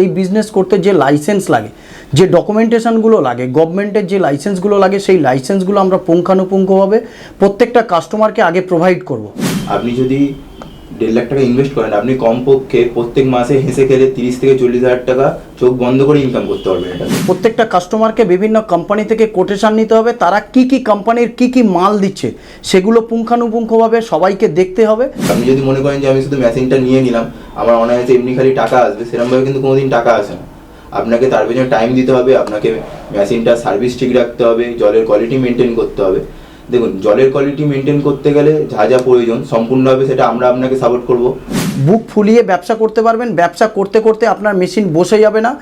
এই বিজনেস করতে যে লাইসেন্স লাগে, যে ডকুমেন্টেশনগুলো লাগে গভর্নমেন্টের যে লাইসেন্সগুলো লাগে, সেই লাইসেন্সগুলো আমরা পুঙ্খানুপুঙ্খভাবে প্রত্যেকটা কাস্টমারকে আগে প্রোভাইড করব। আপনি যদি দেড় লাখ টাকা ইনভেস্ট করেন। আপনি কমপক্ষে প্রত্যেক মাসে হেসে খেলে তিরিশ থেকে চল্লিশ হাজার টাকা চোখ বন্ধ করে ইনকাম করতে পারবেন এটা। প্রত্যেকটা কাস্টমারকে বিভিন্ন কোম্পানি থেকে কোটেশন নিতে হবে। তারা কি কি কোম্পানির কি কি মাল দিচ্ছে সেগুলো পুঙ্খানুপুঙ্খভাবে সবাইকে দেখতে হবে। আপনি যদি মনে করেন যে আমি শুধু মেশিনটা নিয়ে নিলাম আমার অনায়াসে এমনি খালি টাকা আসবে সেরকমভাবে কিন্তু কোনোদিন টাকা আসে না। আপনাকে তার পেছনে টাইম দিতে হবে আপনাকে মেশিনটা সার্ভিস ঠিক রাখতে হবে জলের কোয়ালিটি মেনটেন করতে হবে। দেখুন জলের কোয়ালিটি মেনটেন করতে গেলে যা যা প্রয়োজন সম্পূর্ণভাবে সেটা আমরা আপনাকে সাপোর্ট করব। বুক ফুলিয়ে ব্যবসা করতে পারবেন ব্যবসা করতে করতে আপনার মেশিন বসে যাবে না।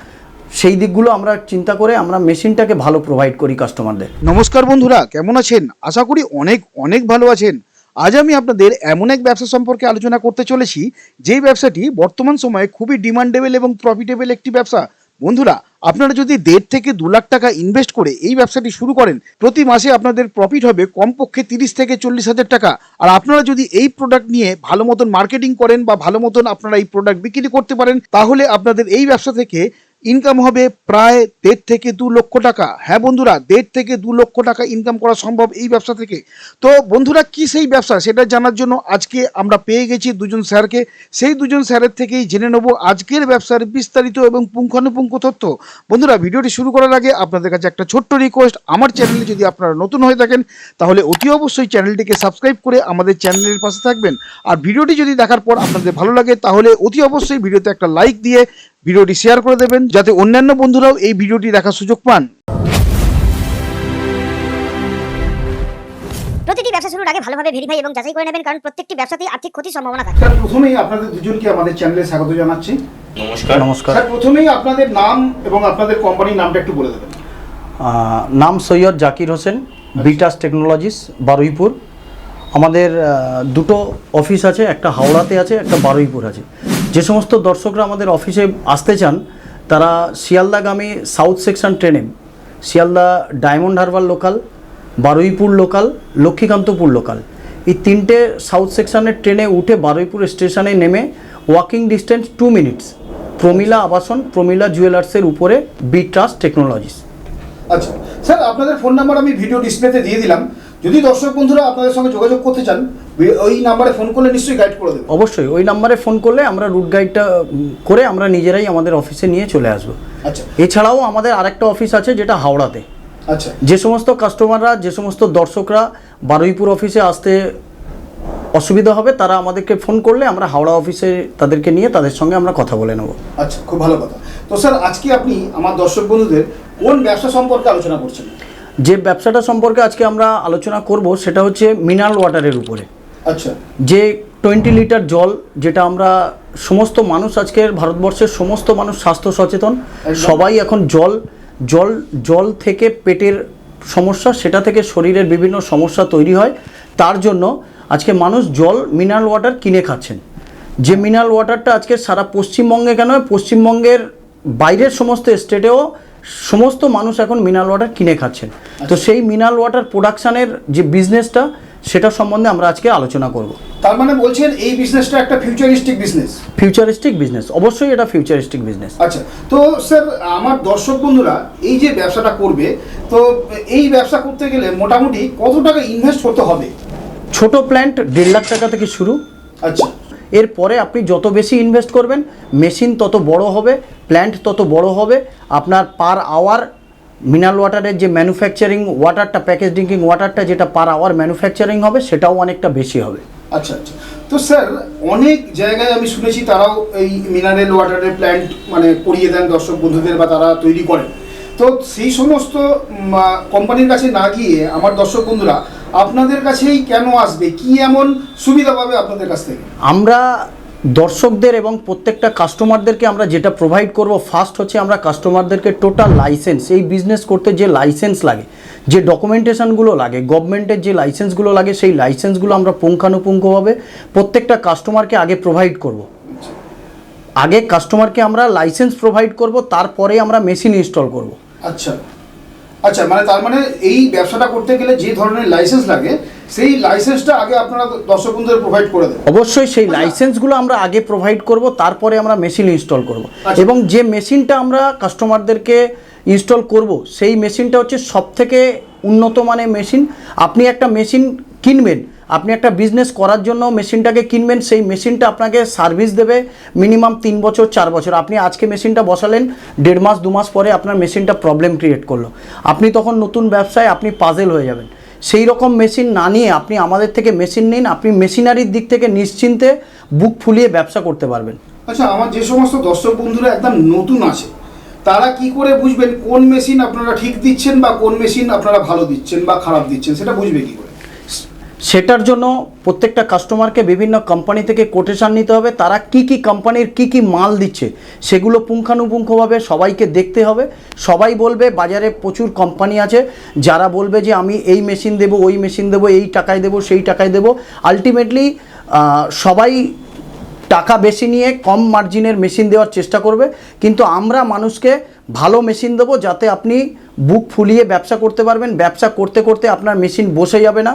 সেই দিকগুলো আমরা চিন্তা করে আমরা মেশিনটাকে ভালো প্রোভাইড করি কাস্টমারদের নমস্কার বন্ধুরা কেমন আছেন? আশা করি অনেক অনেক ভালো আছেন। আজ আমি আপনাদের এমন এক ব্যবসা সম্পর্কে আলোচনা করতে চলেছি যেই ব্যবসাটি বর্তমান সময়ে খুবই ডিমান্ডেবল এবং প্রফিটেবল একটি ব্যবসা। বন্ধুরা, আপনারা যদি দেড় থেকে দু লাখ টাকা ইনভেস্ট করে এই ব্যবসাটি শুরু করেন, প্রতি মাসে আপনাদের প্রফিট হবে কমপক্ষে তিরিশ থেকে চল্লিশ হাজার টাকা। আর আপনারা যদি এই প্রোডাক্ট নিয়ে ভালো মতন মার্কেটিং করেন বা ভালো মতন আপনারা এই প্রোডাক্ট বিক্রি করতে পারেন, তাহলে আপনাদের এই ব্যবসা থেকে ইনকাম হবে প্রায় দেড় থেকে দু লক্ষ টাকা। হ্যাঁ বন্ধুরা, দেড় থেকে দু লক্ষ টাকা ইনকাম করা সম্ভব এই ব্যবসা থেকে। তো বন্ধুরা, কি সেই ব্যবসা? সেটা জানার জন্য আজকে আমরা পেয়ে গেছি দুজন স্যারকে। সেই দুজন স্যারের থেকেই জেনে নেব আজকের ব্যবসার বিস্তারিত এবং পুঙ্খানুপুঙ্খ তথ্য। বন্ধুরা, ভিডিওটি শুরু করার আগে আপনাদের কাছে একটা ছোট্ট রিকোয়েস্ট আমার চ্যানেলে যদি আপনারা নতুন হয়ে থাকেন, তাহলে অতি অবশ্যই চ্যানেলটিকে সাবস্ক্রাইব করে আমাদের চ্যানেলের পাশে থাকবেন। আর ভিডিওটি যদি দেখার পর আপনাদের ভালো লাগে, তাহলে অতি অবশ্যই ভিডিওতে একটা লাইক দিয়ে ভিডিওটি শেয়ার করে দেবেন যাতে অন্যান্য বন্ধুরাও এই ভিডিওটি দেখার সুযোগ পান। প্রতিটি ব্যবসা শুরুর আগে ভালোভাবে ভেরিফাই এবং যাচাই করে নেবেন কারণ প্রত্যেকটি ব্যবসাতেই আর্থিক ক্ষতির সম্ভাবনা থাকে। স্যার প্রথমেই আপনাদের দুজনকে আমাদের চ্যানেলে স্বাগত জানাচ্ছি। নমস্কার। নমস্কার। স্যার প্রথমেই আপনাদের নাম এবং আপনাদের কোম্পানির নামটা একটু বলে দেবেন। নাম সৈয়দ জাকির হোসেন বিটাস টেকনোলজিস বারুইপুর। আমাদের দুটো অফিস আছে একটা হাওড়াতে আছে একটা বারুইপুর আছে। যে সমস্ত দর্শকরা আমাদের অফিসে আসতে চান, তারা শিয়ালদাগামী সাউথ সেকশন ট্রেনে, Sealdah Diamond Harbour local, Baruipur local, Lakshmikantapur local. এই তিনটে সাউথ সেকশনের ট্রেনে উঠে বারুইপুর স্টেশনে নেমে walking distance two minutes. Pramila আবাসন, প্রমিলা জুয়েলার্সের উপরে বি ট্রাস্ট টেকনোলজিস। আচ্ছা স্যার, আপনাদের ফোন নাম্বার আমি ভিডিও ডিসপ্লেতে দিয়ে দিলাম। যদি দর্শক বন্ধুরা আপনাদের সঙ্গে যোগাযোগ করতে চান ওই নাম্বারে ফোন করলে নিশ্চয়ই গাইড করে দেবেন অবশ্যই ওই নাম্বারে ফোন করলে আমরা রুট গাইডটা করে আমরা নিজেরাই আমাদের অফিসে নিয়ে চলে আসব। আচ্ছা। এছাড়াও আমাদের আরেকটা অফিস আছে যেটা হাওড়াতে। আচ্ছা। যে সমস্ত কাস্টমাররা যে সমস্ত দর্শকরা বারুইপুর অফিসে আসতে অসুবিধা হবে তারা আমাদেরকে ফোন করলে আমরা হাওড়া অফিসে তাদেরকে নিয়ে তাদের সঙ্গে আমরা কথা বলে নেব। আচ্ছা খুব ভালো কথা। তো স্যার আজকে আপনি আমার দর্শক বন্ধুদের কোন ব্যবসা সম্পর্কে আলোচনা করছেন? যে ব্যবসাটা সম্পর্কে আজকে আমরা আলোচনা করব সেটা হচ্ছে মিনারেল ওয়াটারের উপরে। আচ্ছা। যে টোয়েন্টি লিটার জল যেটা আমরা সমস্ত মানুষ আজকের ভারতবর্ষের সমস্ত মানুষ স্বাস্থ্য সচেতন সবাই এখন জল জল জল থেকে পেটের সমস্যা সেটা থেকে শরীরের বিভিন্ন সমস্যা তৈরি হয়। তার জন্য আজকে মানুষ জল মিনারেল ওয়াটার কিনে খাচ্ছেন। যে মিনারেল ওয়াটারটা আজকে সারা পশ্চিমবঙ্গে কেন পশ্চিমবঙ্গের বাইরের সমস্ত স্টেটেও সমস্ত মানুষ এখন মিনারেল ওয়াটার কিনে খাচ্ছেন। তো সেই মিনারেল ওয়াটার প্রোডাকশানের যে বিজনেসটা সেটা সম্বন্ধে আমরা আজকে আলোচনা করব। তার মানে বলছেন এই বিজনেসটা একটা ফিউচারিস্টিক বিজনেস ফিউচারিস্টিক বিজনেস অবশ্যই এটা ফিউচারিস্টিক বিজনেস আচ্ছা তো স্যার আমার দর্শক বন্ধুরা এই যে ব্যবসাটা করবে তো এই ব্যবসা করতে গেলে মোটামুটি কত টাকা ইনভেস্ট করতে হবে? ছোট প্ল্যান্ট দেড় লাখ টাকা থেকে শুরু। আচ্ছা। এরপরে আপনি যত বেশি ইনভেস্ট করবেন মেশিন তত বড় হবে প্ল্যান্ট তত বড় হবে আপনার পার আওয়ার মিনারেল ওয়াটারের যে ম্যানুফ্যাকচারিং ওয়াটারটা প্যাকেজ ড্রিঙ্কিং ওয়াটারটা যেটা পার আওয়ার ম্যানুফ্যাকচারিং হবে সেটাও অনেকটা বেশি হবে। আচ্ছা আচ্ছা। তো স্যার অনেক জায়গায় আমি শুনেছি তারাও এই মিনারেল ওয়াটারের প্ল্যান্ট মানে করিয়ে দেন দর্শক বন্ধুদের বা তারা তৈরি করেন। তো সেই সমস্ত কোম্পানির কাছে না গিয়ে আমার দর্শক বন্ধুরা আপনাদের কাছেই কেন আসবে? কি এমন সুবিধা পাবে আপনাদের কাছ থেকে? আমরা দর্শকদের এবং প্রত্যেকটা কাস্টমারদেরকে আমরা যেটা প্রোভাইড করব ফার্স্ট হচ্ছে আমরা কাস্টমারদেরকে টোটাল লাইসেন্স এই বিজনেস করতে যে লাইসেন্স লাগে, যে ডকুমেন্টেশনগুলো লাগে গভর্নমেন্টের যে লাইসেন্সগুলো লাগে, সেই লাইসেন্সগুলো আমরা পুঙ্খানুপুঙ্খভাবে প্রত্যেকটা কাস্টমারকে আগে প্রোভাইড করব। আগে কাস্টমারকে আমরা লাইসেন্স প্রোভাইড করব, তারপরে আমরা মেশিন ইনস্টল করব। আচ্ছা। আচ্ছা মানে তার মানে এই ব্যবসাটা করতে গেলে যে ধরনের লাইসেন্স লাগে সেই লাইসেন্সটা আগে আপনারা দর্শক বন্ধুদের প্রোভাইড করে দেন। অবশ্যই সেই লাইসেন্সগুলো আমরা আগে প্রোভাইড করব তারপরে আমরা মেশিন ইনস্টল করব। আচ্ছা। এবং যে মেশিনটা আমরা কাস্টমারদেরকে ইনস্টল করব সেই মেশিনটা হচ্ছে সব থেকে উন্নত মানের মেশিন আপনি একটা মেশিন কিনবেন আপনি একটা বিজনেস করার জন্য মেশিনটাকে কিনবেন সেই মেশিনটা আপনাকে সার্ভিস দেবে মিনিমাম তিন বছর চার বছর। আপনি আজকে মেশিনটা বসালেন দেড় মাস দু মাস পরে আপনার মেশিনটা প্রবলেম ক্রিয়েট করল। আপনি তখন নতুন ব্যবসায় আপনি পাজেল হয়ে যাবেন। সেই রকম মেশিন না নিয়ে আপনি আমাদের থেকে মেশিন নিন, আপনি মেশিনারির দিক থেকে নিশ্চিন্তে বুক ফুলিয়ে ব্যবসা করতে পারবেন। আচ্ছা আমার যে সমস্ত দর্শক বন্ধুরা একদম নতুন আছে, তারা কি করে বুঝবেন কোন মেশিন আপনারা ঠিক দিচ্ছেন বা কোন মেশিন আপনারা ভালো দিচ্ছেন বা খারাপ দিচ্ছেন, সেটা বুঝবে কি সেটার জন্য প্রত্যেকটা কাস্টমারকে বিভিন্ন কোম্পানি থেকে কোটেশান নিতে হবে। তারা কি কি কোম্পানির কি কি মাল দিচ্ছে, সেগুলো পুঙ্খানুপুঙ্খভাবে সবাইকে দেখতে হবে। সবাই বলবে, বাজারে প্রচুর কোম্পানি আছে, যারা বলবে যে, আমি এই মেশিন দেবো, ওই মেশিন দেবো, এই টাকায় দেবো, সেই টাকায় দেবো। আলটিমেটলি সবাই টাকা বেশি নিয়ে কম মার্জিনের মেশিন দেওয়ার চেষ্টা করবে। কিন্তু আমরা মানুষকে ভালো মেশিন দেবো, যাতে আপনি বুক ফুলিয়ে ব্যবসা করতে পারবেন। ব্যবসা করতে করতে আপনার মেশিন বসে যাবে না।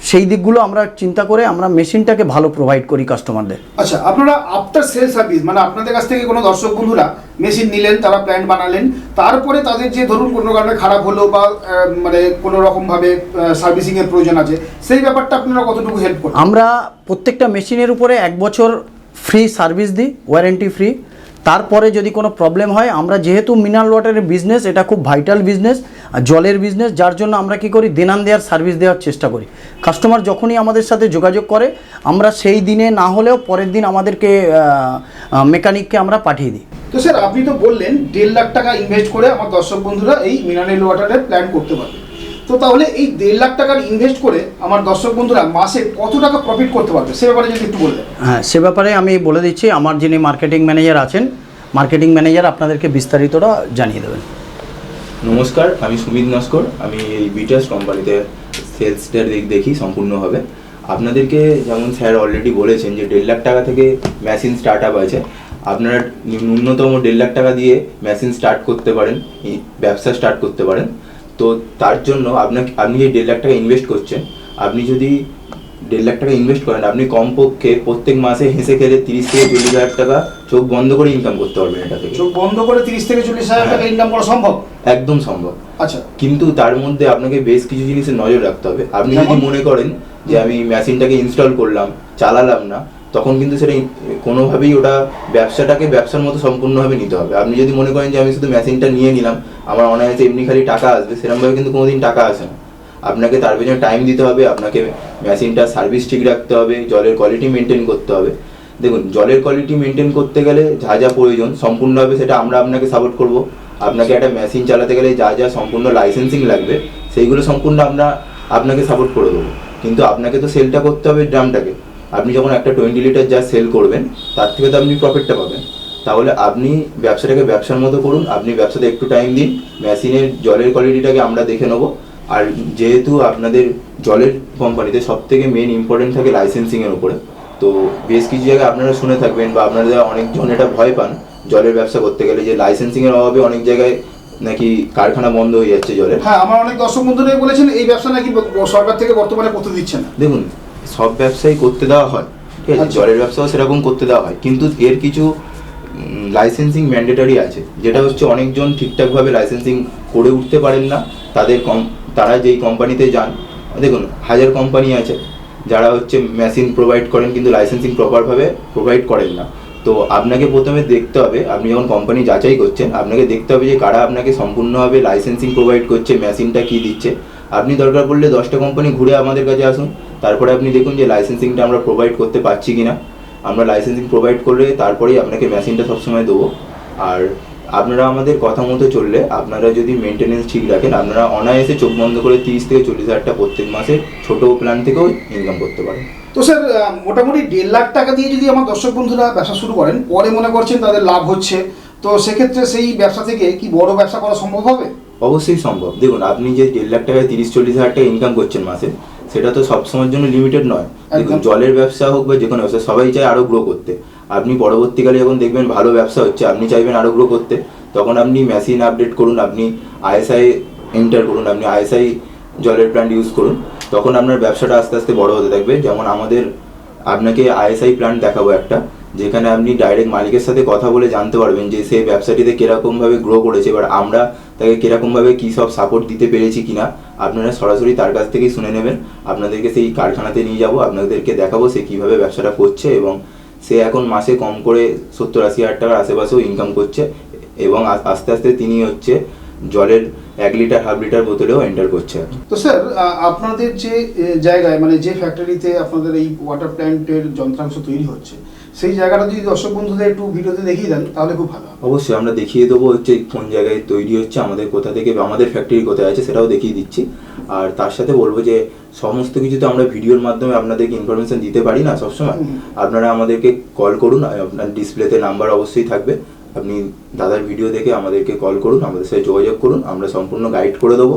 সেই দিকগুলো আমরা চিন্তা করে আমরা মেশিনটাকে ভালো প্রোভাইড করি কাস্টমারদের আচ্ছা আপনারা আফটার সেল সার্ভিস মানে আপনাদের কাছ থেকে কোনো দর্শক বন্ধুরা মেশিন নিলেন তারা প্ল্যান বানালেন তারপরে তাদের যে ধরুন কোনো কারণে খারাপ হলো বা মানে কোনো রকমভাবে সার্ভিসিংয়ের প্রয়োজন আছে সেই ব্যাপারটা আপনারা কতটুকু হেল্প করেন আমরা প্রত্যেকটা মেশিনের উপরে এক বছর ফ্রি সার্ভিস দিই ওয়ারেন্টি ফ্রি তারপরে যদি কোনো প্রবলেম হয়, আমরা যেহেতু মিনারেল ওয়াটারের বিজনেস এটা খুব ভাইটাল বিজনেস জলের বিজনেস যার জন্য আমরা কি করি, দেনান দেওয়ার সার্ভিস দেওয়ার চেষ্টা করি। কাস্টমার যখনই আমাদের সাথে যোগাযোগ করে, আমরা সেই দিনে না হলেও পরের দিন আমাদেরকে মেকানিককে আমরা পাঠিয়ে দিই। তো স্যার আপনি তো বললেন, দেড় লাখ টাকা ইনভেস্ট করে আমার দর্শক বন্ধুরা এই মিনারেল ওয়াটারের প্ল্যান করতে পারবে। তো তাহলে এই দেড় লাখ টাকার ইনভেস্ট করে আমার দর্শক বন্ধুরা মাসে কত টাকা প্রফিট করতে পারবে? সে ব্যাপারে যদি একটু বলবেন হ্যাঁ সে ব্যাপারে আমি বলে দিচ্ছি আমার যিনি মার্কেটিং ম্যানেজার আছেন মার্কেটিং ম্যানেজার আপনাদেরকে বিস্তারিতটা জানিয়ে দেবেন। নমস্কার আমি সুমিত নস্কর আমি এই বিটাস কোম্পানিতে সেলসটার দিক দেখি সম্পূর্ণভাবে। আপনাদেরকে যেমন স্যার অলরেডি বলেছেন যে দেড় লাখ টাকা থেকে মেশিন স্টার্ট আপ আছে আপনারা ন্যূনতম দেড় লাখ টাকা দিয়ে মেশিন স্টার্ট করতে পারেন এই ব্যবসা স্টার্ট করতে পারেন। তো তার জন্য আপনাকে আপনি যে দেড় লাখ টাকা ইনভেস্ট করছেন আপনি যদি দেড় লাখ টাকা ইনভেস্ট করেন আপনি কমপক্ষে প্রত্যেক মাসে হেসে খেলে তিরিশ থেকে চল্লিশ হাজার টাকা চোখ বন্ধ করে ইনকাম করতে পারবেন এটা থেকে চোখ বন্ধ করে তিরিশ থেকে চল্লিশ হাজার টাকা ইনকাম করা সম্ভব? একদম সম্ভব। আচ্ছা। কিন্তু তার মধ্যে আপনাকে বেশ কিছু জিনিসের নজর রাখতে হবে। আপনি যদি মনে করেন যে আমি মেশিনটাকে ইনস্টল করলাম চালালাম না তখন কিন্তু সেটা কোনোভাবেই ওটা ব্যবসাটাকে ব্যবসার মতো সম্পূর্ণভাবে নিতে হবে। আপনি যদি মনে করেন যে আমি শুধু মেশিনটা নিয়ে নিলাম, আমার অনায়াসে এমনি খালি টাকা আসবে সেরকমভাবে কিন্তু কোনোদিন টাকা আসে না। আপনাকে তার পেছনে টাইম দিতে হবে, আপনাকে মেশিনটা সার্ভিস ঠিক রাখতে হবে, জলের কোয়ালিটি মেনটেন করতে হবে। দেখুন, জলের কোয়ালিটি মেনটেন করতে গেলে যা যা প্রয়োজন, সম্পূর্ণভাবে সেটা আমরা আপনাকে সাপোর্ট করব। আপনাকে একটা মেশিন চালাতে গেলে যা যা সম্পূর্ণ লাইসেন্সিং লাগবে, সেইগুলো সম্পূর্ণ আমরা আপনাকে সাপোর্ট করে দেবো। কিন্তু আপনাকে তো সেলটা করতে হবে ড্রামটাকে আপনি যখন একটা টোয়েন্টি লিটার যা সেল করবেন তার থেকে তো আপনি প্রফিটটা পাবেন। তাহলে আপনি ব্যবসাটাকে ব্যবসার মতো করুন আপনি ব্যবসাতে একটু টাইম দিন মেশিনের জলের কোয়ালিটিটাকে আমরা দেখে নেব। আর যেহেতু আপনাদের জলের কোম্পানিতে সব থেকে মেন ইম্পর্টেন্ট থাকে লাইসেন্সিংয়ের উপরে তো বেশ কিছু জায়গায় আপনারা শুনে থাকবেন বা আপনারা অনেকজন এটা ভয় পান জলের ব্যবসা করতে গেলে যে লাইসেন্সিংয়ের অভাবে অনেক জায়গায় নাকি কারখানা বন্ধ হয়ে যাচ্ছে জলের। হ্যাঁ আমার অনেক দর্শক বন্ধুরাই বলেছেন এই ব্যবসা নাকি সরকার থেকে বর্তমানে করতে দিচ্ছে না। দেখুন সব ব্যবসায় করতে দেওয়া হয় ঠিক আছে? আচ্ছা। জলের ব্যবসাও সেরকম করতে দেওয়া হয় কিন্তু এর কিছু লাইসেন্সিং ম্যান্ডেটারি আছে যেটা হচ্ছে অনেকজন ঠিকঠাকভাবে লাইসেন্সিং করে উঠতে পারেন না তাদের কম তারা যেই কোম্পানিতে যান দেখুন হাজার কোম্পানি আছে যারা হচ্ছে মেশিন প্রোভাইড করেন কিন্তু লাইসেন্সিং প্রপারভাবে প্রোভাইড করেন না। তো আপনাকে প্রথমে দেখতে হবে আপনি যখন কোম্পানি যাচাই করছেন আপনাকে দেখতে হবে যে কারা আপনাকে সম্পূর্ণভাবে লাইসেন্সিং প্রোভাইড করছে মেশিনটা কী দিচ্ছে। আপনি দরকার পড়লে দশটা কোম্পানি ঘুরে আমাদের কাছে আসুন তারপরে আপনি দেখুন যে লাইসেন্সিংটা আমরা প্রোভাইড করতে পারছি কি না আমরা লাইসেন্সিং প্রোভাইড করলে তারপরেই আপনাকে মেশিনটা সবসময় দেবো। আর আপনারা আমাদের কথা মতো চললে আপনারা যদি মেনটেনেন্স ঠিক রাখেন আপনারা অনায়াসে চোখ বন্ধ করে তিরিশ থেকে চল্লিশ হাজার টাকা প্রত্যেক মাসে ছোটো প্ল্যান থেকেও ইনকাম করতে পারেন। তো স্যার মোটামুটি দেড় লাখ টাকা দিয়ে যদি আমার দর্শক বন্ধুরা ব্যবসা শুরু করেন পরে মনে করছেন তাদের লাভ হচ্ছে তো সেক্ষেত্রে সেই ব্যবসা থেকে কি বড় ব্যবসা করা সম্ভব হবে? অবশ্যই সম্ভব। দেখুন আপনি যে দেড় লাখ টাকায় তিরিশ চল্লিশ হাজার টাকা ইনকাম করছেন মাসে সেটা তো সবসময়ের জন্য লিমিটেড নয়। দেখুন। জলের ব্যবসা হোক বা যে কোনো ব্যবসা সবাই চায় আরও গ্রো করতে। আপনি পরবর্তীকালে যখন দেখবেন ভালো ব্যবসা হচ্ছে আপনি চাইবেন আরও গ্রো করতে তখন আপনি মেশিন আপডেট করুন আপনি আইএসআই এন্টার করুন আপনি আইএসআই জলের প্ল্যান্ট ইউজ করুন তখন আপনার ব্যবসাটা আস্তে আস্তে বড় হতে থাকবে। যেমন আমাদের আপনাকে আইএসআই প্ল্যান্ট দেখাবো একটা। যেখানে আপনি ডাইরেক্ট মালিকের সাথে কথা বলে জানতে পারবেন যে সেই ব্যবসাটিতে কীরকমভাবে গ্রো করেছে, এবার আমরা তাকে কীরকমভাবে কী সব সাপোর্ট দিতে পেরেছি কিনা আপনারা সরাসরি তার কাছ থেকেই শুনে নেবেন। আপনাদেরকে সেই কারখানাতে নিয়ে যাব, আপনাদেরকে দেখাবো সে কীভাবে ব্যবসাটা করছে এবং সে এখন মাসে কম করে সত্তর আশি হাজার টাকার আশেপাশেও ইনকাম করছে এবং আস্তে আস্তে তিনি হচ্ছে জলের এক লিটার হাফ লিটার বোতলেও এন্টার করছে তো স্যার আপনাদের যে জায়গায় মানে যে ফ্যাক্টরিতে আপনাদের এই ওয়াটার প্ল্যান্টের যন্ত্রাংশ তৈরি হচ্ছে সেই জায়গাটা যদি দর্শক বন্ধুদের একটু ভিডিওতে দেখিয়ে দেন তাহলে খুব ভালো অবশ্যই আমরা দেখিয়ে দেবো হচ্ছে কোন জায়গায় তৈরি হচ্ছে আমাদের কোথা থেকে আমাদের ফ্যাক্টরি কোথায় আছে সেটাও দেখিয়ে দিচ্ছি। আর তার সাথে বলব যে সমস্ত কিছু তো আমরা ভিডিওর মাধ্যমে আপনাদেরকে ইনফরমেশন দিতে পারি না সবসময়। আপনারা আমাদেরকে কল করুন আপনার ডিসপ্লেতে নাম্বার অবশ্যই থাকবে। আপনি দাদার ভিডিও দেখে আমাদেরকে কল করুন আমাদের সাথে যোগাযোগ করুন আমরা সম্পূর্ণ গাইড করে দেবো।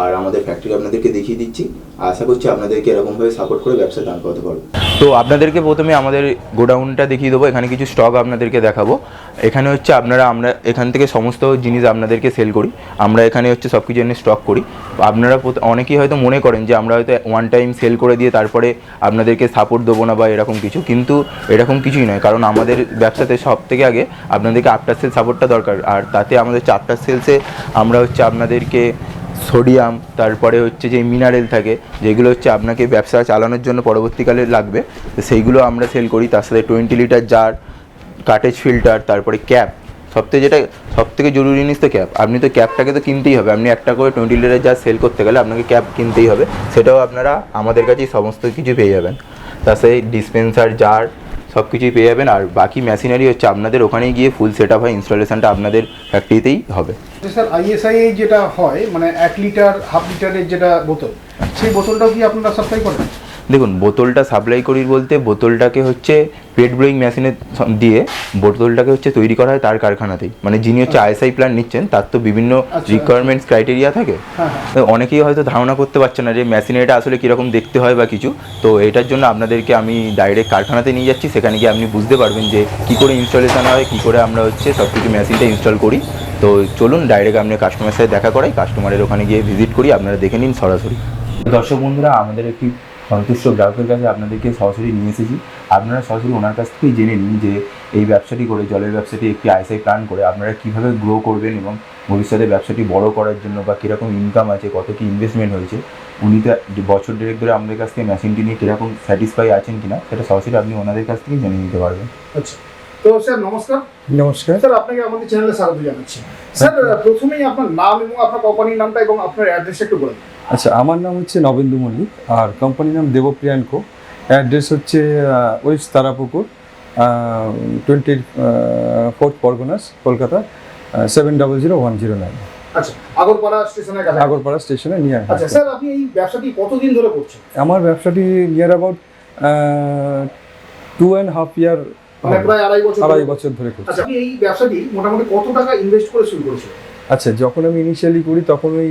আর আমাদের ফ্যাক্টরি আপনাদেরকে দেখিয়ে দিচ্ছি। আশা করছি আপনাদেরকে এরকমভাবে সাপোর্ট করে ব্যবসা দান করতে পারব। তো আপনাদেরকে প্রথমে আমাদের গোডাউনটা দেখিয়ে দেবো, এখানে কিছু স্টক আপনাদেরকে দেখাবো। এখানে হচ্ছে আপনারা, আমরা এখান থেকে সমস্ত জিনিস আপনাদেরকে সেল করি। আমরা এখানে হচ্ছে সব কিছু এনে স্টক করি। আপনারা অনেকেই হয়তো মনে করেন যে আমরা হয়তো ওয়ান টাইম সেল করে দিয়ে তারপরে আপনাদেরকে সাপোর্ট দেবো না বা এরকম কিছু। কিন্তু এরকম কিছুই নয়, কারণ আমাদের ব্যবসাতে সব থেকে আগে আপনাদেরকে আফটার সেল সাপোর্টটা দরকার। আর তাতে আমাদের আফটার সেলসে আমরা হচ্ছে আপনাদেরকে সোডিয়াম, তারপরে হচ্ছে যে মিনারেল থাকে, যেগুলো হচ্ছে আপনাকে ব্যবসা চালানোর জন্য পরবর্তীকালে লাগবে, তো সেইগুলো আমরা সেল করি। তার সাথে twenty litre jar cartridge filter তারপরে ক্যাপ সবথেকে যেটা, সবথেকে জরুরি জিনিস তো ক্যাপ আপনি তো ক্যাপটাকে তো কিনতেই হবে। আপনি একটা করে টোয়েন্টি লিটার জার সেল করতে গেলে আপনাকে ক্যাপ কিনতেই হবে। সেটাও আপনারা আমাদের কাছেই সমস্ত কিছু পেয়ে যাবেন। তার সাথে ডিসপেন্সার জার সব কিছুই পেয়ে যাবেন। আর বাকি মেশিনারি হচ্ছে আপনাদের ওখানে গিয়ে ফুল সেট আপ হয় ইনস্টলেশনটা আপনাদের ফ্যাক্টরিতেই হবে। যে স্যার আইএসআই যেটা হয় মানে এক লিটার হাফ লিটারের যেটা বোতল, সেই বোতলটাও কি আপনারা সাপ্লাই করেন? দেখুন বোতলটা সাপ্লাই করি বলতে বোতলটাকে হচ্ছে পেট ব্রোয়িং মেশিনে দিয়ে বোতলটাকে হচ্ছে তৈরি করা হয় তার কারখানাতেই। মানে যিনি হচ্ছে আইএসআই প্ল্যান নিচ্ছেন তার তো বিভিন্ন আচ্ছা। রিকোয়ারমেন্টস ক্রাইটেরিয়া থাকে। হ্যাঁ হ্যাঁ। তো অনেকেই হয়তো ধারণা করতে পারছে না যে মেশিনে এটা আসলে কীরকম দেখতে হয় বা কিছু। তো এটার জন্য আপনাদেরকে আমি ডাইরেক্ট কারখানাতে নিয়ে যাচ্ছি সেখানে গিয়ে আপনি বুঝতে পারবেন যে কী করে ইনস্টলেশন হয় কী করে আমরা হচ্ছে সব কিছু মেশিনটা ইনস্টল করি। তো চলুন ডাইরেক্ট আপনি কাস্টমারের সাথে দেখা করাই কাস্টমারের ওখানে গিয়ে ভিজিট করি আপনারা দেখে নিন সরাসরি। দর্শক বন্ধুরা আমাদের একটি সন্তুষ্ট গ্রাহকের কাছে আপনাদেরকে সরাসরি নিয়ে এসেছি। আপনারা সরাসরি ওনার কাছ থেকেই জেনে নিন যে এই ব্যবসাটি করে, জলের ব্যবসাটি একটি আইসাই প্ল্যান করে আপনারা কীভাবে গ্রো করবেন এবং ভবিষ্যতে ব্যবসাটি বড় করার জন্য বা কীরকম ইনকাম আছে, কত কী ইনভেস্টমেন্ট হয়েছে, উনি তো বছর দেড়েক ধরে আমাদের কাছ থেকে মেশিনটি নিয়ে কীরকম স্যাটিসফাই আছেন কিনা, সেটা সরাসরি আপনি ওনাদের কাছ থেকেই জেনে নিতে পারবেন। আচ্ছা। তো স্যার নমস্কার। নমস্কার। স্যার আপনাকে আমাদের চ্যানেলে স্বাগত জানাচ্ছি। স্যার প্রথমেই আপনার নাম এবং আপনার কোম্পানির নামটা এবং আপনার অ্যাড্রেস একটু বলুন। আচ্ছা আমার নাম হচ্ছে নবেন্দু মল্লিক আর কোম্পানির নাম দেবপ্রিয়ানকো অ্যাড্রেস হচ্ছে west Tarapukur twenty fourth Parganas Kolkata seven double zero one zero nine আচ্ছা আগরপাড়া স্টেশনের কাছে আগরপাড়া স্টেশনে নিয়ে আচ্ছা স্যার আপনি এই ব্যবসাটি কতদিন ধরে করছেন? আমার ব্যবসাটি near about two and half year মানে প্রায় আড়াই বছর আড়াই ধরে। বছর ধরে করছি। আচ্ছা এই ব্যবসাটি মোটামুটি কত টাকা ইনভেস্ট করে শুরু করেছিলেন আচ্ছা যখন আমি ইনিশিয়ালি করি তখন ওই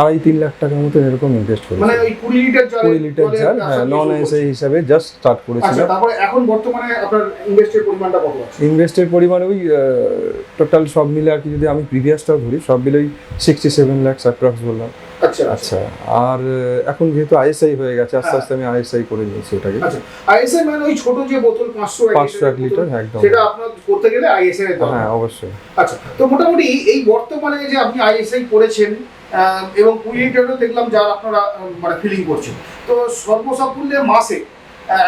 আড়াই তিন লাখ টাকার মতো এরকম ইনভেস্ট করি মানে ওই কুড়ি লিটার জলে কুড়ি লিটার ব্যবসা হ্যাঁ নন এসআই হিসাবে জাস্ট স্টার্ট আচ্ছা করেছিলাম তারপরে এখন বর্তমানে আপনার ইনভেস্টের পরিমাণটা কত আছে? ইনভেস্টের পরিমাণ ওই টোটাল সব মিলে আর কি যদি আমি প্রিভিয়াসটাও ধরি সব মিলে ওই সিক্সটি সেভেন ল্যাক্স অ্যাপ্রক্স বললাম। আচ্ছা আচ্ছা। আচ্ছা আর এখন যেহেতু আইএসআই হয়ে গেছে আস্তে হ্যাঁ। আস্তে আমি আইএসআই করে নিয়েছি ওটাকে। আচ্ছা আইএসআই মানে ওই ছোট যে বোতল পাঁচশো পাঁচশো এক লিটার একদম। সেটা আপনার করতে গেলে আইএসআই এর হ্যাঁ অবশ্যই। আচ্ছা তো মোটামুটি এই বর্তমানে যে আপনি আইএসআই করেছেন এবং কুড়ি লিটারও দেখলাম যার আপনারা মানে ফিলিং করছেন। তো সর্বসাকুল্যে মাসে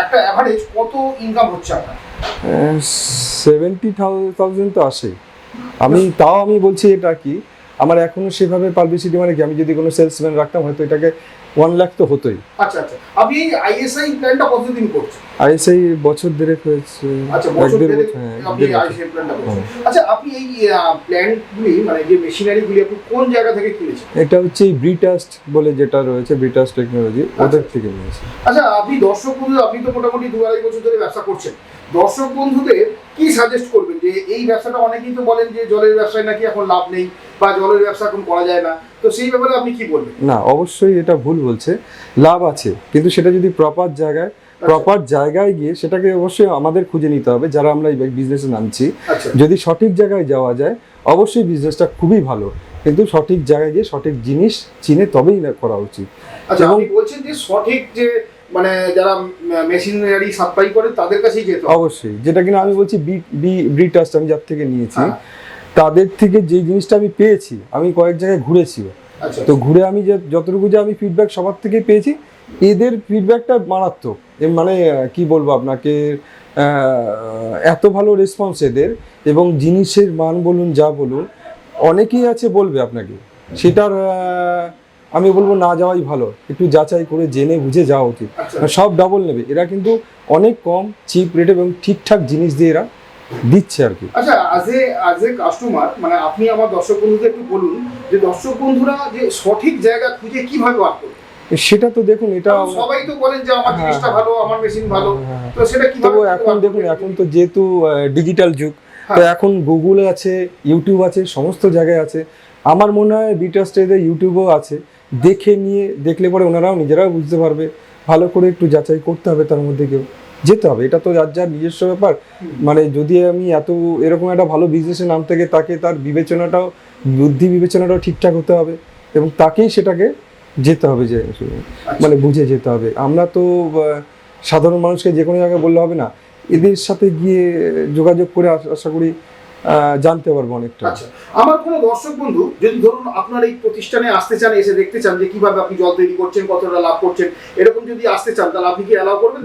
একটা অ্যাভারেজ কত ইনকাম হচ্ছে আপনার? সেভেন্টি থাউজেন্ড তো আসে আমি তাও আমি বলছি এটা কি আমার এখনও সেভাবে পাবলিসিটি মানে কি আমি যদি কোনো সেলসম্যান রাখতাম হয়তো এটাকে ওয়ান লাখ তো হতোই। আচ্ছা আচ্ছা। আপনি আইএসআই প্ল্যানটা কতদিন করছেন? আইএসআই বছর দেড়েক হয়েছে আচ্ছা বছর হ্যাঁ আপনি আইএসআই প্ল্যানটা করছেন। আচ্ছা আপনি এই প্ল্যানগুলি মানে যে মেশিনারিগুলি আপনি কোন জায়গা থেকে কিনেছেন? এটা হচ্ছে ব্রিটাস্ট বলে যেটা রয়েছে ব্রিটাস্ট টেকনোলজি ওদের থেকে নিয়েছি। আচ্ছা আপনি দর্শক বন্ধু আপনি তো মোটামুটি দু আড়াই বছর ধরে ব্যবসা করছেন। দর্শক বন্ধুদের কি সাজেস্ট করবেন? যে এই ব্যবসাটা অনেকেই তো বলেন যে জলের ব্যবসায় নাকি এখন লাভ নেই। বা জলের ব্যবসা এখন করা যায় না। তো সেই ব্যাপারে আপনি কি বলবেন? না অবশ্যই এটা ভুল বলছে। লাভ আছে কিন্তু সেটা যদি প্রপার জায়গায় প্রপার জায়গায় গিয়ে সেটাকে অবশ্যই আমাদের খুঁজে নিতে হবে যারা আমরা এই বিজনেসে নামছি। আচ্ছা। যদি সঠিক জায়গায় যাওয়া যায় অবশ্যই বিজনেসটা খুবই ভালো কিন্তু সঠিক জায়গায় গিয়ে সঠিক জিনিস চিনে তবেই করা উচিত। আচ্ছা আপনি বলছেন যে সঠিক যে মানে যারা মেশিনারি সাপ্লাই করে তাদের কাছেই যেতে অবশ্যই যেটা কিনা আমি বলছি বি বি ব্রিটাস্ট আমি যার থেকে নিয়েছি। হ্যাঁ। তাদের থেকে যে জিনিসটা আমি পেয়েছি আমি কয়েক জায়গায় ঘুরেছিও আচ্ছা তো ঘুরে আমি যে যতটুকু যে আমি ফিডব্যাক সবার থেকে পেয়েছি এদের ফিডব্যাকটা মারাত্মক। মানে কি বলব আপনাকে এত ভালো রেসপন্স এদের এবং জিনিসের মান বলুন যা বলুন অনেকেই আছে বলবে আপনাকে। সেটার আমি বলব না যাওয়াই ভালো। একটু যাচাই করে জেনে বুঝে যাওয়া উচিত। আচ্ছা। সব ডাবল নেবে। এরা কিন্তু অনেক কম চিপ রেট এবং ঠিকঠাক জিনিস দিয়ে এরা দিচ্ছে আর কি। আচ্ছা আজ এ আজ এ কাস্টমার মানে আপনি আমার দর্শক বন্ধুদের একটু বলুন যে দর্শক বন্ধুরা যে সঠিক জায়গা খুঁজে কীভাবে বার করবে? সেটা তো দেখুন এটা সবাই তো বলেন যে আমার হ্যাঁ, জিনিসটা হ্যাঁ। ভালো আমার মেশিন ভালো হ্যাঁ, তো সেটা কীভাবে তবু এখন দেখুন এখন তো যেহেতু ডিজিটাল যুগ তো। এখন গুগল আছে ইউটিউব আছে সমস্ত জায়গায় আছে। আমার মনে হয় বিটাস্টেদের ইউটিউবও আছে। দেখে নিয়ে দেখলে পরে ওনারাও নিজেরাও বুঝতে পারবে। ভালো করে একটু যাচাই করতে হবে তার মধ্যে কেউ। যেতে হবে। এটা তো যার যার নিজস্ব ব্যাপার। মানে যদি আমি এত, এরকম একটা ভালো বিজনেসে নাম থেকে তাকে তার বিবেচনাটাও, বুদ্ধি বিবেচনাটাও ঠিকঠাক হতে হবে এবং তাকেই সেটাকে যেতে হবে যে মানে বুঝে যেতে হবে। আমরা তো সাধারণ মানুষকে যে কোনো জায়গায় বললে হবে না। এদের সাথে গিয়ে যোগাযোগ করে আশা- করি জানতে পারব অনেকটা। আচ্ছা আমার কোনো দর্শক বন্ধু যদি ধরুন আপনার এই প্রতিষ্ঠানে আসতে চান এসে দেখতে চান যে কীভাবে আপনি জল তৈরি করছেন কতটা লাভ করছেন এরকম যদি আসতে চান তাহলে আপনি কি অ্যালাউ করবেন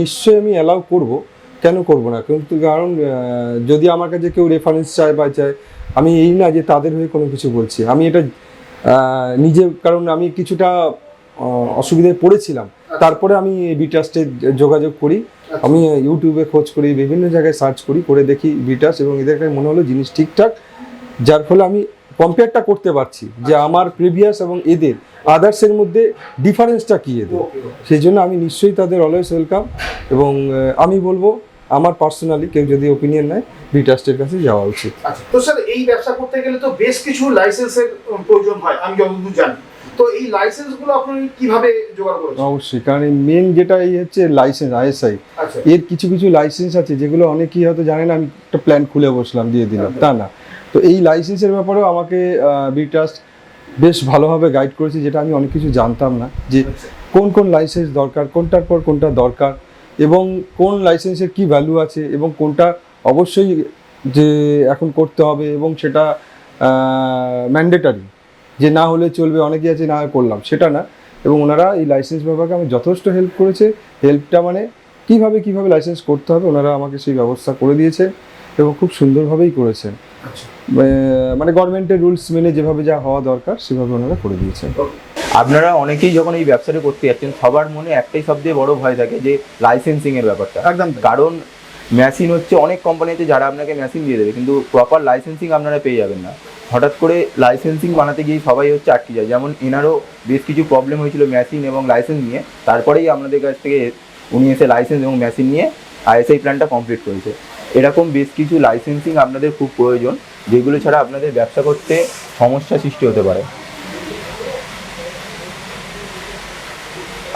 নিশ্চয়ই আমি অ্যালাউ করব। কেন করব না? কিন্তু কারণ যদি আমার কাছে কেউ রেফারেন্স চায় বা চায় আমি এই না যে তাদের হয়ে কোনো কিছু বলছি। আমি এটা নিজে কারণ আমি কিছুটা অসুবিধায় পড়েছিলাম। তারপরে আমি বিটাস্টে যোগাযোগ করি আমি ইউটিউবে খোঁজ করি বিভিন্ন জায়গায় সার্চ করি করে দেখি বিটাস এবং এদের কাছে মনে হলো জিনিস ঠিকঠাক যার ফলে আমি কম্পেয়ারটা করতে পারছি যে আমার প্রিভিয়াস এবং এদের আদার্সের মধ্যে ডিফারেন্সটা কী এদের? সেই জন্য আমি নিশ্চয়ই তাদের অলওয়েজ ওয়েলকাম এবং আমি বলব আমার পার্সোনালি কেউ যদি ওপিনিয়ন নেয় বিটাস্টের কাছে যাওয়া উচিত। আচ্ছা তো স্যার এই ব্যবসা করতে গেলে তো বেশ কিছু লাইসেন্সের প্রয়োজন হয় আমি যতদূর জানি। তো এই লাইসেন্সগুলো আপনি কীভাবে জোগাড় করেছেন? অবশ্যই কারণ মেন যেটা এই হচ্ছে লাইসেন্স আইএসআই আচ্ছা। এর কিছু কিছু লাইসেন্স আছে যেগুলো অনেকেই হয়তো জানে না আমি একটা প্ল্যান খুলে বসলাম দিয়ে দিলাম তা না। তো এই লাইসেন্সের ব্যাপারেও আমাকে বিটাস্ট বেশ ভালোভাবে গাইড করেছে যেটা আমি অনেক কিছু জানতাম না যে কোন কোন লাইসেন্স দরকার কোনটার পর কোনটা দরকার এবং কোন লাইসেন্সের কি ভ্যালু আছে এবং কোনটা অবশ্যই যে এখন করতে হবে এবং সেটা ম্যান্ডেটারি যে না হলে চলবে অনেকে আছে না করলাম সেটা না। এবং ওনারা এই লাইসেন্স ব্যাপারে আমি যথেষ্ট হেল্প করেছে। হেল্পটা মানে কীভাবে কীভাবে লাইসেন্স করতে হবে ওনারা আমাকে সেই ব্যবস্থা করে দিয়েছেন এবং খুব সুন্দরভাবেই করেছেন। আচ্ছা। মানে গভর্নমেন্টের রুলস মেনে যেভাবে যা হওয়া দরকার সেভাবে ওনারা করে দিয়েছেন। আপনারা অনেকেই যখন এই ব্যবসাটা করতে যাচ্ছেন সবার মনে একটাই সবচেয়ে বড় ভয় থাকে যে লাইসেন্সিং এর ব্যাপারটা। একদম। কারণ মেশিন হচ্ছে অনেক কোম্পানিতে যারা আপনাকে মেশিন দিয়ে দেবে, কিন্তু প্রপার লাইসেন্সিং আপনারা পেয়ে যাবেন না। হঠাৎ করে লাইসেন্সিং বানাতে গিয়ে সবাই হচ্ছে আটকে যায়। যেমন এনারও বেশ কিছু প্রবলেম হয়েছিল মেশিন এবং লাইসেন্স নিয়ে। তারপরেই আপনাদের কাছ থেকে উনি এসে লাইসেন্স এবং মেশিন নিয়ে আইএসআই প্ল্যানটা কমপ্লিট করেছে। এরকম বেশ কিছু লাইসেন্সিং আপনাদের খুব প্রয়োজন, যেগুলো ছাড়া আপনাদের ব্যবসা করতে সমস্যা সৃষ্টি হতে পারে।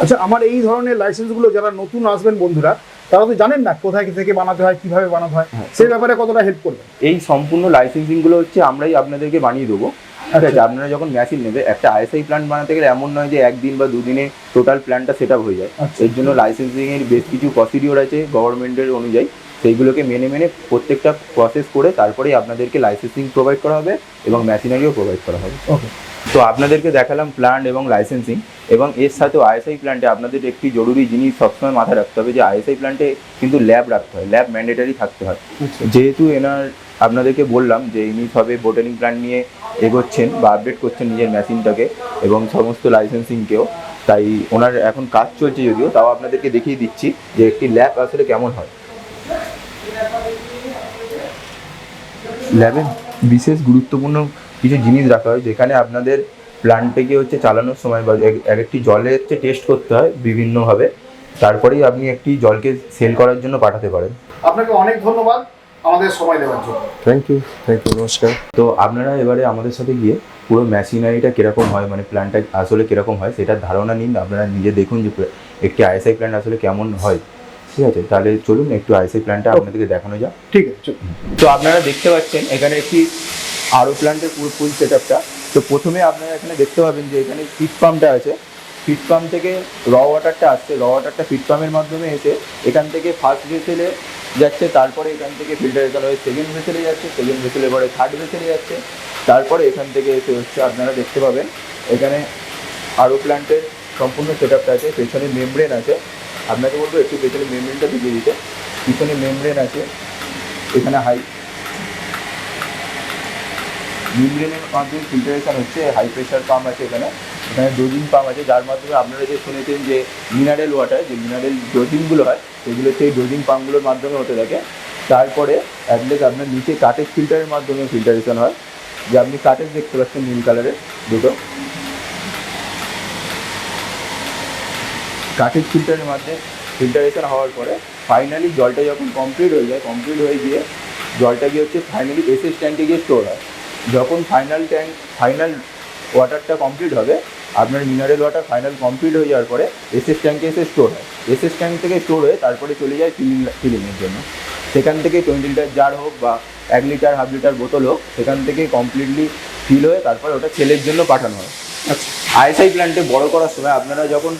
আচ্ছা আমার এই ধরনের লাইসেন্সগুলো যারা নতুন আসবেন বন্ধুরা তারা তো জানেন না কোথায় থেকে বানাতে হয় কীভাবে বানাতে হয়। সেই ব্যাপারে কতটা হেল্প করবে এই সম্পূর্ণ লাইসেন্সিংগুলো হচ্ছে আমরাই আপনাদেরকে বানিয়ে দেবো। ঠিক আছে? আপনারা যখন মেশিন নেবে একটা আইএসআই প্ল্যান বানাতে গেলে এমন নয় যে একদিন বা দুদিনে টোটাল প্ল্যানটা সেট হয়ে যায়। আচ্ছা। এর জন্য লাইসেন্সিংয়ের বেশ কিছু প্রসিডিওর আছে গভর্নমেন্টের অনুযায়ী। সেইগুলোকে মেনে মেনে প্রত্যেকটা প্রসেস করে তারপরেই আপনাদেরকে লাইসেন্সিং প্রোভাইড করা হবে এবং মেশিনারিও প্রোভাইড করা হবে। ওকে তো আপনাদেরকে দেখালাম প্ল্যান্ট এবং লাইসেন্সিং এবং এর সাথেও আইএসআই প্ল্যান্টে আপনাদের একটি জরুরি জিনিস সবসময় মাথায় রাখতে হবে যে আইএসআই প্ল্যান্টে কিন্তু ল্যাব রাখতে হয় ল্যাব ম্যান্ডেটারি থাকতে হয়। যেহেতু এনার আপনাদেরকে বললাম যে ইনি সবে বোটানিং প্ল্যান্ট নিয়ে এগোচ্ছেন বা আপডেট করছেন নিজের মেশিনটাকে এবং সমস্ত লাইসেন্সিংকেও তাই ওনার এখন কাজ চলছে যদিও তাও আপনাদেরকে দেখিয়ে দিচ্ছি যে একটি ল্যাব আসলে কেমন হয়। ল্যাবে বিশেষ গুরুত্বপূর্ণ কিছু জিনিস রাখা হয়। যেখানে আপনাদের প্ল্যান্টটাকে হচ্ছে চালানোর সময় বা এক- এক একটি জলে হচ্ছে টেস্ট করতে হয় বিভিন্নভাবে। তারপরেই আপনি একটি জলকে সেল করার জন্য পাঠাতে পারেন। আপনাকে অনেক ধন্যবাদ আমাদের সময় দেওয়ার জন্য। থ্যাংক ইউ থ্যাংক ইউ নমস্কার। তো আপনারা এবারে আমাদের সাথে গিয়ে পুরো মেশিনারিটা কীরকম হয় মানে প্ল্যানটা আসলে কীরকম হয় সেটার ধারণা নিন। আপনারা নিজে দেখুন যে একটি আইএসআই প্ল্যান্ট আসলে কেমন হয়। ঠিক আছে? তাহলে চলুন একটু আইসি প্ল্যানটা আপনাদেরকে দেখানো যাক। ঠিক আছে তো আপনারা দেখতে পাচ্ছেন এখানে একটি আরও প্ল্যান্টের পুরো ফুল সেট আপটা তো প্রথমে আপনারা এখানে দেখতে পাবেন যে এখানে ফিট পাম্পটা আছে। ফিট পাম্প থেকে র ওয়াটারটা আসছে। র ওয়াটারটা ফিট পাম্পের মাধ্যমে এসে এখান থেকে ফার্স্ট ভেসেলে যাচ্ছে তারপরে এখান থেকে ফিল্টারেশন হয়ে সেকেন্ড ভেসেলে যাচ্ছে সেকেন্ড ভেসেলে পরে থার্ড ভেসেলে যাচ্ছে। তারপরে এখান থেকে এসে হচ্ছে আপনারা দেখতে পাবেন এখানে আরও প্ল্যান্টের সম্পূর্ণ সেট আপটা আছে পেছনে মেমব্রেন আছে। আপনাকে বলব, একটু পেছনে মেমব্রেনটা ঢুকিয়ে দিতে। পিছনে মেমব্রেন আছে, এখানে হাই মেমব্রেনের মাধ্যমে ফিল্টারেশন হচ্ছে হাই প্রেশার পাম্প আছে এখানে। এখানে ডোজিং পাম্প আছে, যার মাধ্যমে আপনারা যে শুনেছেন যে মিনারেল ওয়াটার যে মিনারেল ডোজিংগুলো হয়, সেগুলো সেই ডোজিং পাম্পগুলোর মাধ্যমে হতে থাকে। তারপরে অ্যাটলিস্ট আপনার নিচে কাটেজ ফিল্টারের মাধ্যমে ফিল্টারেশন হয়। যে আপনি কাটেজ দেখতে পাচ্ছেন নীল কালারের দুটো। কাঠের ফিল্টারের মাধ্যমে ফিল্টারেশন হওয়ার পরে ফাইনালি জলটা যখন কমপ্লিট হয়ে যায় কমপ্লিট হয়ে গিয়ে জলটা গিয়ে হচ্ছে ফাইনালি এসএস ট্যাঙ্কে গিয়ে স্টোর হয়। যখন ফাইনাল ট্যাঙ্ক ফাইনাল ওয়াটারটা কমপ্লিট হবে আপনার মিনারেল ওয়াটার ফাইনাল কমপ্লিট হয়ে যাওয়ার পরে এসএস ট্যাঙ্কে এসে স্টোর হয়। এসএস ট্যাঙ্ক থেকে স্টোর হয়ে তারপরে চলে যায় ফিলিং ফিলিংয়ের জন্য। সেখান থেকে টোয়েন্টি লিটার জার হোক বা এক লিটার হাফ লিটার বোতল হোক সেখান থেকে কমপ্লিটলি ফিল হয়ে তারপরে ওটা সেলের জন্য পাঠানো হয়। আইএসআই প্ল্যান্টে বড় করার সময় আপনারা যখন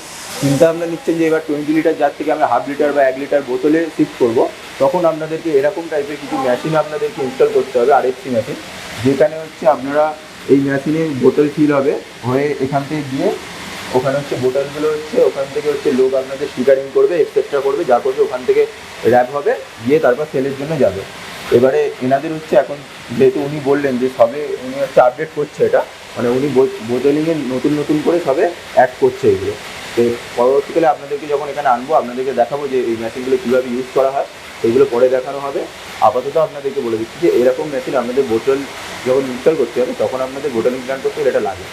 চিন্তা ভাবনা নিচ্ছেন যে এবার টোয়েন্টি লিটার যার থেকে আমরা হাফ লিটার বা এক লিটার বোতলে শিফট করব, তখন আপনাদেরকে এরকম টাইপের কিছু মেশিন আপনাদেরকে ইনস্টল করতে হবে, আরএফসি মেশিন যেখানে হচ্ছে আপনারা এই মেশিনে বোতল ফিল হবে, হয়ে এখান থেকে গিয়ে ওখানে হচ্ছে বোতলগুলো হচ্ছে, ওখান থেকে হচ্ছে লোক আপনাদের স্টিকারিং করবে এক্সেট্রা করবে, যা করবে ওখান থেকে র্যাপ হবে, গিয়ে তারপর সেলের জন্য যাবে। এবারে এনাদের হচ্ছে এখন যেহেতু উনি বললেন যে সবে উনি হচ্ছে আপডেট করছে এটা মানে উনি বোতলিংয়ে নতুন নতুন করে সবে অ্যাড করছে এগুলো। তো পরবর্তীকালে আপনাদেরকে যখন এখানে আনব, আপনাদেরকে দেখাবো যে এই মেশিনগুলো কীভাবে ইউজ করা হয় সেগুলো পরে দেখানো হবে। আপাতত আপনাদেরকে বলে দিচ্ছি যে এরকম মেশিন আপনাদের বোতল যখন ইনস্টল করতে হবে, তখন আপনাদের বোতল ইনস্টল করতে এটা লাগে।